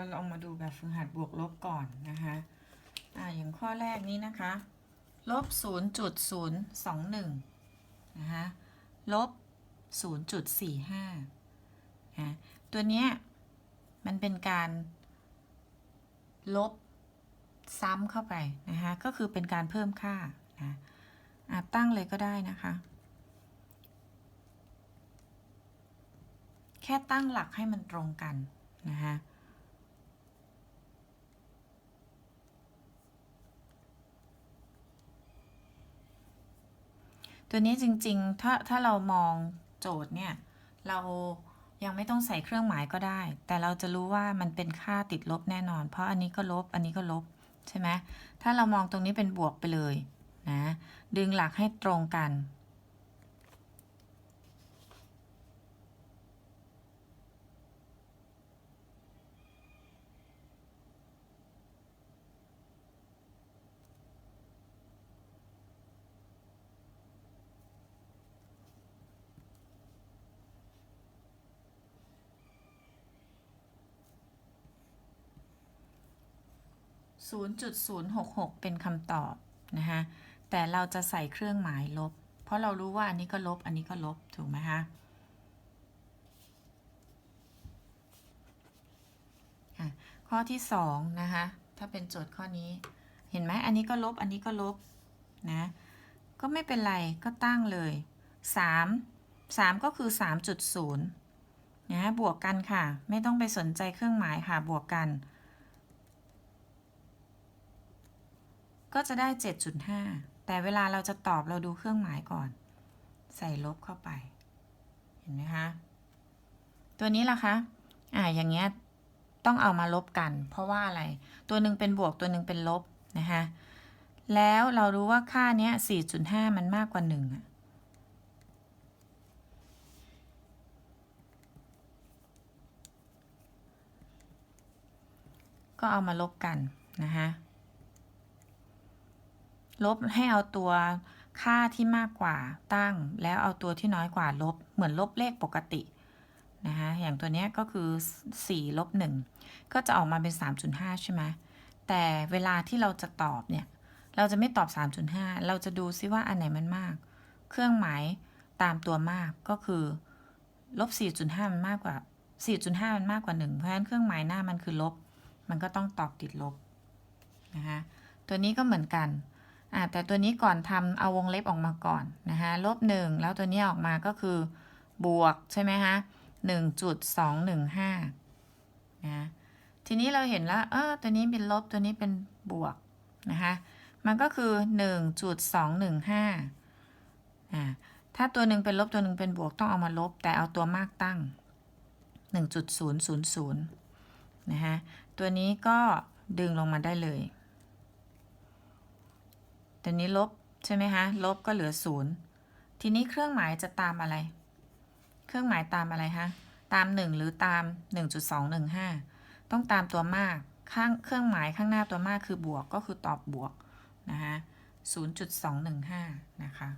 ราลองมาดูแบบฝึกหัดบวกลบก่อนนะคะอ่าอย่างข้อแรกนี้นะคะลบ0.021นะคะลบ0.45นะตัวเนี้ยมันเป็นการ ลบซ้ำเข้าไปนะคะก็คือเป็นการเพิ่มค่านะอะตั้งเลยก็ได้นะคะ แค่ตั้งหลักให้มันตรงกันนะคะ ตัวนี้จริงๆ ถ้าถ้าเรามองโจทย์เนี่ย เรายังไม่ต้องใส่เครื่องหมายก็ได้ แต่เราจะรู้ว่ามันเป็นค่าติดลบแน่นอน เพราะอันนี้ก็ลบ อันนี้ก็ลบ ใช่ไหม ถ้าเรามองตรงนี้เป็นบวกไปเลยนะ ดึงหลักให้ตรงกัน 0.066 เป็นคำตอบนะคะแต่เราจะใส่เครื่องหมายลบ เพราะเรารู้ว่าอันนี้ก็ลบ อันนี้ก็ลบ ถูกไหมคะข้อที่2นะคะ ถ้าเป็นโจทย์ข้อนี้ เห็นไหมอันนี้ก็ลบ อันนี้ก็ลบ นะ ก็ไม่เป็นไร ก็ตั้งเลย 3 3 ก็คือ 3.0นะบวกกันค่ะ ไม่ต้องไปสนใจเครื่องหมายค่ะ บวกกัน ก็จะได้ 7.5 แต่เวลาเราจะตอบเราดูเครื่องหมายก่อน ใส่ลบเข้าไป เห็นไหมคะ ตัวนี้ล่ะคะ อ่า อย่างเงี้ย ต้องเอามาลบกัน เพราะว่าอะไร ตัวหนึ่งเป็นบวกตัวหนึ่งเป็นลบ นะคะ แล้วเรารู้ว่าค่าเนี้ย 4.5 มันมากกว่า1อะก็เอามาลบกันนะคะ ลบให้เอาตัวค่าที่มากกว่าตั้ง แล้วเอาตัวที่น้อยกว่าลบ เหมือนลบเลขปกตินะคะอย่างตัวนี้ก็คือ4ลบ1ก็จะออกมาเป็น 3.5 ใช่ไหมแต่เวลาที่เราจะตอบเนี่ย เราจะไม่ตอบ 3.5 เราจะดูซิว่าอันไหนมันมาก เครื่องหมายตามตัวมากก็คือลบ 4.5 มันมากกว่า 4.5 มันมากกว่า 1 เพราะฉะนั้นเครื่องหมายหน้ามันคือลบ มันก็ต้องตอบติดลบนะคะตัวนี้ก็เหมือนกัน อ่าแต่ตัวนี้ก่อนทำเอาวงเล็บออกมาก่อนนะคะลบหนึ่งแล้วตัวนี้ออกมาก็คือบวกใช่ไหมคะหนึ่งจุดสองหนึ่งห้านะทีนี้เราเห็นแล้วเออตัวนี้เป็นลบตัวนี้เป็นบวกนะคะมันก็คือหนึ่งจุดสองหนึ่งห้าอ่าถ้าตัวหนึ่งเป็นลบตัวหนึ่งเป็นบวกต้องเอามาลบ แต่เอาตัวมากตั้งหนึ่งจุดศูนย์ศูนย์ศูนย์นะคะตัวนี้ก็ดึงลงมาได้เลย เดี๋ยวนี้ลบใช่ไหมคะลบก็เหลือศูนย์ทีนี้เครื่องหมายจะตามอะไร เครื่องหมายตามอะไรคะตาม 1 หรือตาม 1.215 ต้องตามตัวมากข้างเครื่องหมายข้างหน้าตัวมากคือบวกก็คือตอบบวกนะคะ0.215 นะคะ